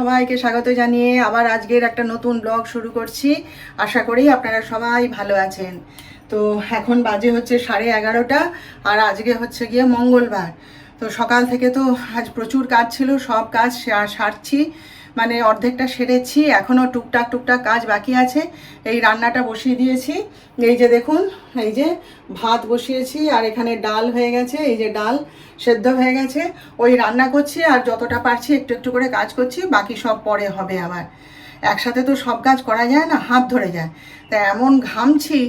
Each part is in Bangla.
সবাইকে স্বাগত জানিয়ে আবার আজকের একটা নতুন ব্লগ শুরু করছি। আশা করি আপনারা সবাই ভালো আছেন। তো এখন বাজে হচ্ছে সাড়ে এগারোটা, আর আজকে হচ্ছে গিয়ে মঙ্গলবার। তো সকাল থেকে তো আজ প্রচুর কাজ ছিল, সব কাজ সারছি। মানে অর্ধেকটা সেরেছি এখনও টুকটাক টুকটাক কাজ বাকি আছে। এই রান্নাটা বসিয়ে দিয়েছি। এই যে দেখুন, এই যে ভাত বসিয়েছি আর এখানে ডাল হয়ে গেছে, এই যে ডাল সেদ্ধ হয়ে গেছে। ওই রান্না করছি আর যতটা পারছি একটু একটু করে কাজ করছি, বাকি সব পরে হবে আবার। একসাথে তো সব কাজ করা যায় না, হাত ধরে যায়। তা এমন ঘামছি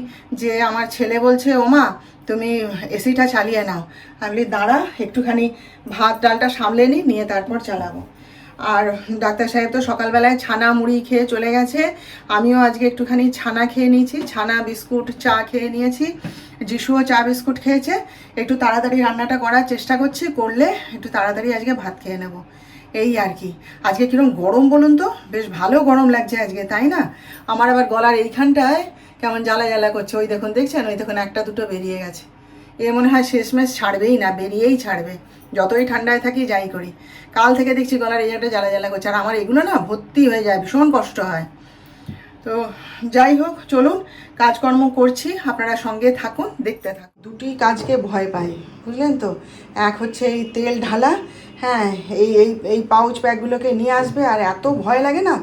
যে আমার ছেলে বলছে ওমা তুমি এসিটা চালিয়ে নাও। আমি দাঁড়া, একটুখানি ভাত, ডালটা সামলে নিই নিয়ে তারপর চালাবো। আর ডাক্তার সাহেব তো সকালবেলায় ছানা মুড়ি খেয়ে চলে গেছে। আমিও আজকে একটুখানি ছানা খেয়ে নিয়েছি, ছানা, বিস্কুট, চা খেয়ে নিয়েছি। যিশুও চা, বিস্কুট খেয়েছে। একটু তাড়াতাড়ি রান্নাটা করার চেষ্টা করছি, করলে একটু তাড়াতাড়ি আজকে ভাত খেয়ে নেব। এই আর কি। আজকে কীরকম গরম বলুন তো? বেশ ভালো গরম লাগছে আজকে, তাই না? আমার আবার গলার এইখানটায় কেমন জ্বালা জ্বালা করছে। ওই দেখুন, দেখছেন? ওই দেখুন, একটা দুটো বেরিয়ে গেছে। এ মনে হয় শেষমেশ ছাড়বেই না, বেরিয়েই ছাড়বে। যতই ঠান্ডায় থাকি যাই করি। কাল থেকে দেখছি গলার এই একটা জ্বালা জ্বালা করছে। আর আমার এগুলো না ভর্তি হয়ে যায়, ভীষণ কষ্ট হয়। তো যাই হোক, চলুন, কাজকর্ম করছি। আপনারা সঙ্গে থাকুন, দেখতে থাকুন। দুটি কাজকে ভয় পাই, বুঝলেন তো? এক হচ্ছে এই তেল ঢালা হ্যাঁ এই এই এই পাউচ ব্যাগগুলোকে নিয়ে আসবে। আর এত ভয় লাগে না,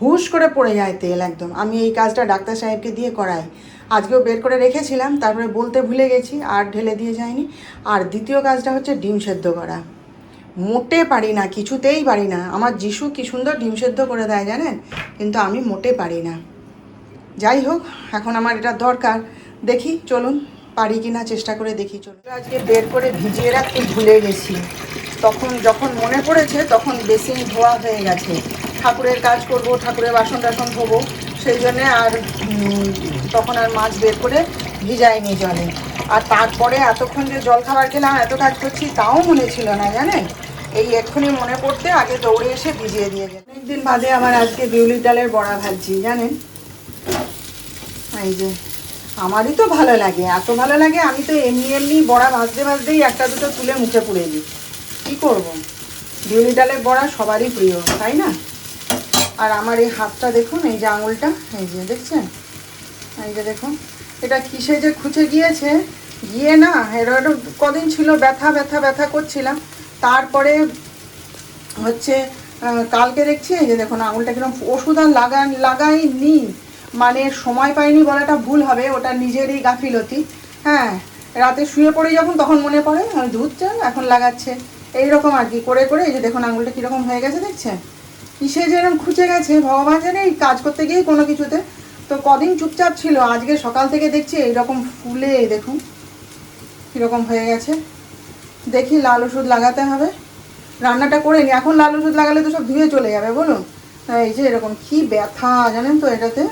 হুশ করে পড়ে যায় তেল একদম। আমি এই কাজটা ডাক্তার সাহেবকে দিয়ে করাই। আজকেও বের করে রেখেছিলাম, তারপরে বলতে ভুলে গেছি, আর ঢেলে দিয়ে যায়নি আর দ্বিতীয় কাজটা হচ্ছে ডিম সেদ্ধ করা। মোটে পারি না, কিছুতেই পারি না। আমার যিশু কি সুন্দর ডিম সেদ্ধ করে দেয় জানেন? কিন্তু আমি মোটে পারি না। যাই হোক, এখন আমার এটা দরকার। দেখি, চলুন, পারি কি না চেষ্টা করে দেখি, চলুন। আজকে বের করে ভিজিয়ে রাখতে ভুলে গেছি। তখন যখন মনে পড়েছে, তখন বেসিন ধোয়া হয়ে গেছে। ঠাকুরের কাজ করব, ঠাকুরের বাসন টাসন ধোবো। সেই জন্যে আর তখন আর মাছ বের করে ভিজাইনি জলে। আর তারপরে এতক্ষণ যে জল খাবার খেলাম, এত কাজ করছি, তাও মনে ছিল না, জানেন? এই এক্ষুনি মনে পড়তে আগে দৌড়ে এসে ভিজিয়ে দিয়ে গেল অনেকদিন বাদে আমার আজকে বিউলির ডালের বড়া ভাজছি, জানেন? এই যে, আমারই তো ভালো লাগে, এত ভালো লাগে, আমি তো এমনি এমনি বড়া ভাজতে ভাজতেই একটা দুটো তুলে মুখে পুড়ে দিই। কী করব? বিউলি ডালের বড়া সবারই প্রিয়, তাই না? আর আমার এই হাতটা দেখুন, এই যে আঙুলটা, এই যে দেখছেন? এই যে দেখুন, এটা কিসে যে খুঁচে গিয়েছে? গিয়ে না, এরা কদিন ছিল ব্যথা ব্যথা ব্যথা করছিলাম। তারপরে হচ্ছে কালকে দেখছি, এই যে দেখুন, আঙুলটা কীরকম ওষুধ আর লাগান লাগাইনি। মানে সময় পাইনি বলাটা ভুল হবে, ওটা নিজেরই গাফিলতি। হ্যাঁ রাতে শুয়ে পড়ে যখন, তখন মনে পড়ে চাল এখন লাগাচ্ছে। এইরকম আর কি, করে করে এই যে দেখুন, আঙুলটা কীরকম হয়ে গেছে, দেখছেন? কিসে যেরকম খুঁজে গেছে, ভগবান জানে এই কাজ করতে গিয়েই কোনো কিছুতে। তো কদিন চুপচাপ ছিল, আজকে সকাল থেকে দেখছি এইরকম ফুলে, দেখুন, কীরকম হয়ে গেছে। দেখি লাল ওষুধ লাগাতে হবে। রান্নাটা করে নি, এখন লাল ওষুধ লাগালে তো সব ধুয়ে চলে যাবে, বলুন। এই যে এরকম কি ব্যথা, জানেন তো এটাতে।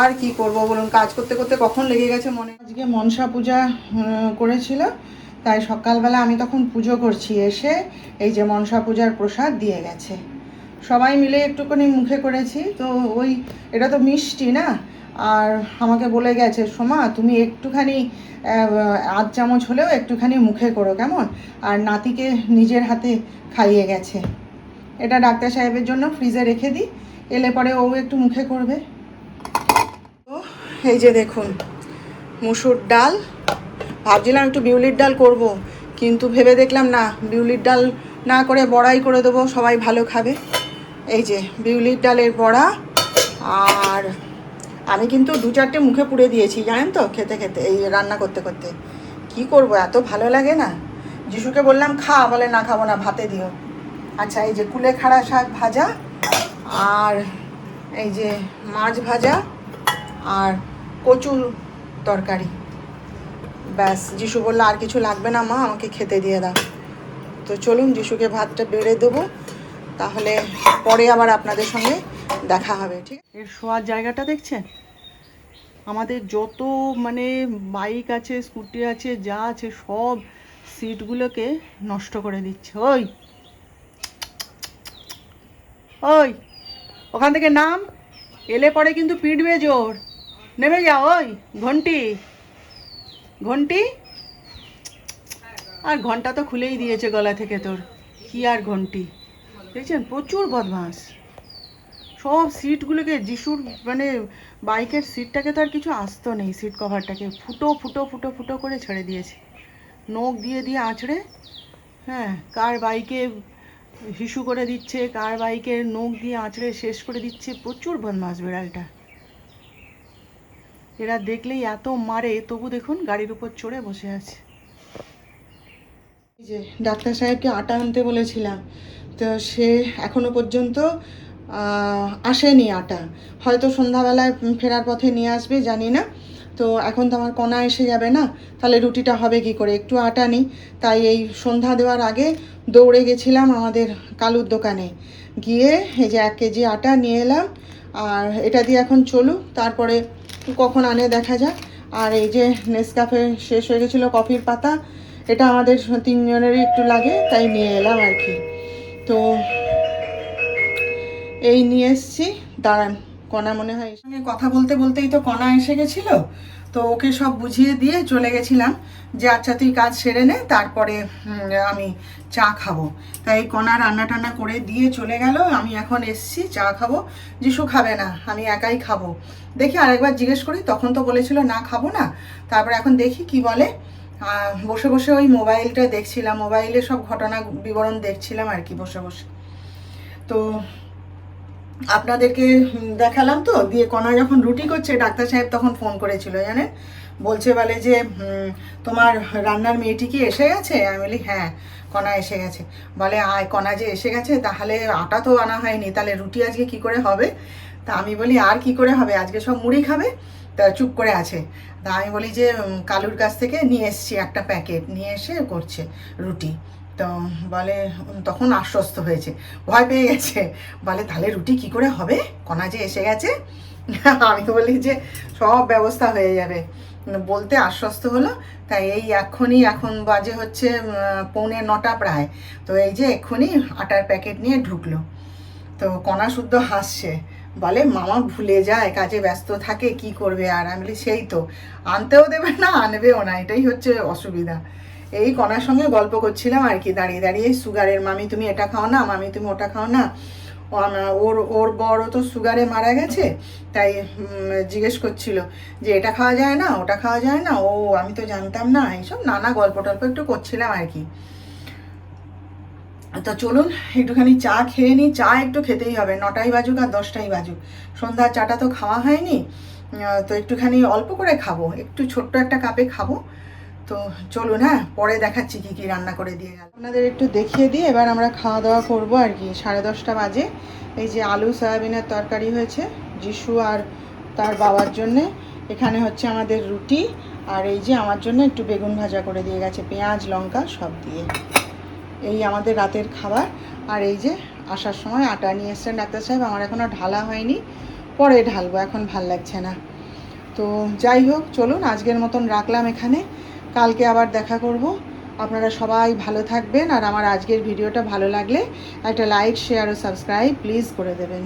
আর কি করব বলুন, কাজ করতে করতে কখন লেগে গেছে মনে। আজকে মনসা পূজা করেছিল, তাই সকালবেলা আমি তখন পুজো করছি, এসে এই যে মনসা পূজার প্রসাদ দিয়ে গেছে। সবাই মিলে একটুখানি মুখে করেছি। তো ওই, এটা তো মিষ্টি না? আর আমাকে বলে গেছে, সোমা, তুমি একটুখানি আধ চামচ হলেও একটুখানি মুখে করো, কেমন? আর নাতিকে নিজের হাতে খাইয়ে গেছে। এটা ডাক্তার সাহেবের জন্য ফ্রিজে রেখে দিই, এলে পরে ও একটু মুখে করবে। তো এই যে দেখুন, মুসুর ডাল। ভাবছিলাম একটু বিউলির ডাল করব, কিন্তু ভেবে দেখলাম না, বিউলির ডাল না করে বড়াই করে দেবো, সবাই ভালো খাবে। এই যে বিউলির ডালের বড়া, আর আমি কিন্তু দু চারটে মুখে পুড়ে দিয়েছি, জানেন তো, খেতে খেতে, এই রান্না করতে করতে। কি করব, এত ভালো লাগে না? যিশুকে বললাম, খা, বলে, না খাব না, ভাতে দিও। আচ্ছা এই যে কুলেখাড়া শাক ভাজা, আর এই যে মাছ ভাজা, আর কচুর তরকারি। ব্যাস, যিশু বলল, আর কিছু লাগবে না মা, আমাকে খেতে দিয়ে দাও। তো চলুন, যিশুকে ভাতটা বেড়ে দেবো। তাহলে পরে আবার আপনাদের সঙ্গে দেখা হবে, ঠিক এর শোয়ার জায়গাটা দেখছেন? আমাদের যত মানে বাইক আছে, স্কুটি আছে, যা আছে, সব সিটগুলোকে নষ্ট করে দিচ্ছে। ওই! ওই! ওখান থেকে নাম, এলে পরে কিন্তু পিটবে জোর। নেমে যাও, ওই! ঘন্টি! ঘন্টি! আর ঘণ্টা তো খুলেই দিয়েছে গলা থেকে তোর। কি আর ঘন্টি? দেখছেন? প্রচুর বদমাস সব সিটগুলোকে, যিশুর মানে বাইকের সিটটাকে তো আর কিছু আসতো নেই, সিট কভারটাকে। ফুটো ফুটো ফুটো ফুটো করে ছেড়ে দিয়েছে। নখ দিয়ে দিয়ে আঁচড়ে হ্যাঁ কার বাইকে হিসু করে দিচ্ছে, কার বাইকের নখ দিয়ে আঁচড়ে শেষ করে দিচ্ছে, প্রচুর বদমাস বিড়ালটা। এরা দেখলেই এত মারে, তবু দেখুন গাড়ির উপর চড়ে বসে আছে। যে, ডাক্তার সাহেবকে আটা আনতে বলেছিলাম। তো সে এখনও পর্যন্ত আসেনি আটা। হয়তো সন্ধ্যাবেলায় ফেরার পথে নিয়ে আসবে, জানি না। তো এখন তো আমার কণা এসে যাবে না, তাহলে রুটিটা হবে কি করে? একটু আটা নিই। তাই এই সন্ধ্যা দেওয়ার আগে দৌড়ে গেছিলাম আমাদের কালুর দোকানে। গিয়ে এই যে এক কেজি আটা নিয়ে এলাম, আর এটা দিয়ে এখন চলুক। তারপরে কখন আনে দেখা যাক। আর এই যে নেসকাফে শেষ হয়ে গেছিল কফির পাতা, এটা আমাদের তিনজনেরই একটু লাগে, তাই নিয়ে এলাম আর কি। তো এই নিয়ে এসছি। দাঁড়ান, কণা মনে হয় সঙ্গে কথা বলতে বলতেই তো কণা এসে গেছিল। তো ওকে সব বুঝিয়ে দিয়ে চলে গেছিলাম যে আচ্ছা তুই কাজ সেরে নে, তারপরে আমি চা খাব। তাই কণা রান্না টান্না করে দিয়ে চলে গেল। আমি এখন এসছি, চা খাব। যিশু খাবে না, আমি একাই খাব। দেখি আরেকবার জিজ্ঞেস করি, তখন তো বলেছিল, না, খাব না। তারপরে এখন দেখি কি বলে বসে বসে ওই মোবাইলটা দেখছিলাম, মোবাইলে সব ঘটনা বিবরণ দেখছিলাম আর কি বসে বসে। তো আপনাদেরকে দেখালাম তো, দিয়ে কণা যখন রুটি করছে, ডাক্তার সাহেব তখন ফোন করেছিল জানেন বলছে বলে যে তোমার রান্নার মেয়েটি কি এসে গেছে? আমি বলি হ্যাঁ কণা এসে গেছে। বলে, আয় কণা যে এসে গেছে, তাহলে আটা তো আনা হয়নি, তাহলে রুটি আজকে কি করে হবে? তা আমি বলি, আর কি করে হবে? আজকে সব মুড়ি খাবে? তা চুপ করে আছে। তা আমি বলি যে কালুর কাছ থেকে নিয়ে এসছি একটা প্যাকেট। নিয়ে এসে করছে রুটি। তো বলে তখন আশ্বস্ত হয়েছে। ভয় পেয়ে গেছে। বলে, তাহলে রুটি কি করে হবে? কণা যে এসে গেছে। আমি বলি যে, সব ব্যবস্থা হয়ে যাবে। বলতে আশ্বস্ত হলো। তাই এই এক্ষুনি এখন বাজে হচ্ছে পৌনে নটা প্রায়। তো এই যে এক্ষুনি আটার প্যাকেট নিয়ে ঢুকলো। তো কণা শুদ্ধ হাসছে। বলে, মামা ভুলে যায়, কাজে ব্যস্ত থাকে, কি করবে আর? আমি বলি, সেই তো, আনতেও দেবে না, আনবেও না, এটাই হচ্ছে অসুবিধা। এই কণার সঙ্গে গল্প করছিলাম আর কি, দাঁড়িয়ে দাঁড়িয়ে, সুগারের মামি তুমি এটা খাও না, মামি তুমি ওটা খাও না। ওর ওর বড় তো সুগারে মারা গেছে, তাই জিজ্ঞেস করছিল যে, এটা খাওয়া যায় না, ওটা খাওয়া যায় না? ও, আমি তো জানতাম না। এইসব নানা গল্প টল্প একটু করছিলাম আর কি। তো চলুন, একটুখানি চা খেয়ে নিই। চা একটু খেতেই হবে, নটাই বাজুক আর দশটাই বাজুক। সন্ধ্যার চাটা তো খাওয়া হয়নি তো একটুখানি অল্প করে খাব। একটু ছোট্ট একটা কাপে খাব। তো চলুন হ্যাঁ পরে দেখাচ্ছি কী কী রান্না করে দিয়ে গেল। আপনাদের একটু দেখিয়ে দিয়ে এবার আমরা খাওয়া দাওয়া করব আর কি, সাড়ে দশটা বাজে। এই যে আলু, সয়াবিনের তরকারি হয়েছে, যিশু আর তার বাবার জন্যে। এখানে হচ্ছে আমাদের রুটি, আর এই যে আমার জন্য একটু বেগুন ভাজা করে দিয়ে গেছে, পেঁয়াজ, লঙ্কা সব দিয়ে। এই আমাদের রাতের খাবার। আর এই যে আসার সময় আটা নিয়ে এসছেন ডাক্তার সাহেব, আমার এখনও ঢালা হয়নি, পরে ঢালবো, এখন ভালো লাগছে না। তো যাই হোক, চলুন আজকের মতন রাখলাম এখানে। কালকে আবার দেখা করব। আপনারা সবাই ভালো থাকবেন, আর আমার আজকের ভিডিওটা ভালো লাগলে একটা লাইক, শেয়ার ও সাবস্ক্রাইব প্লিজ করে দেবেন।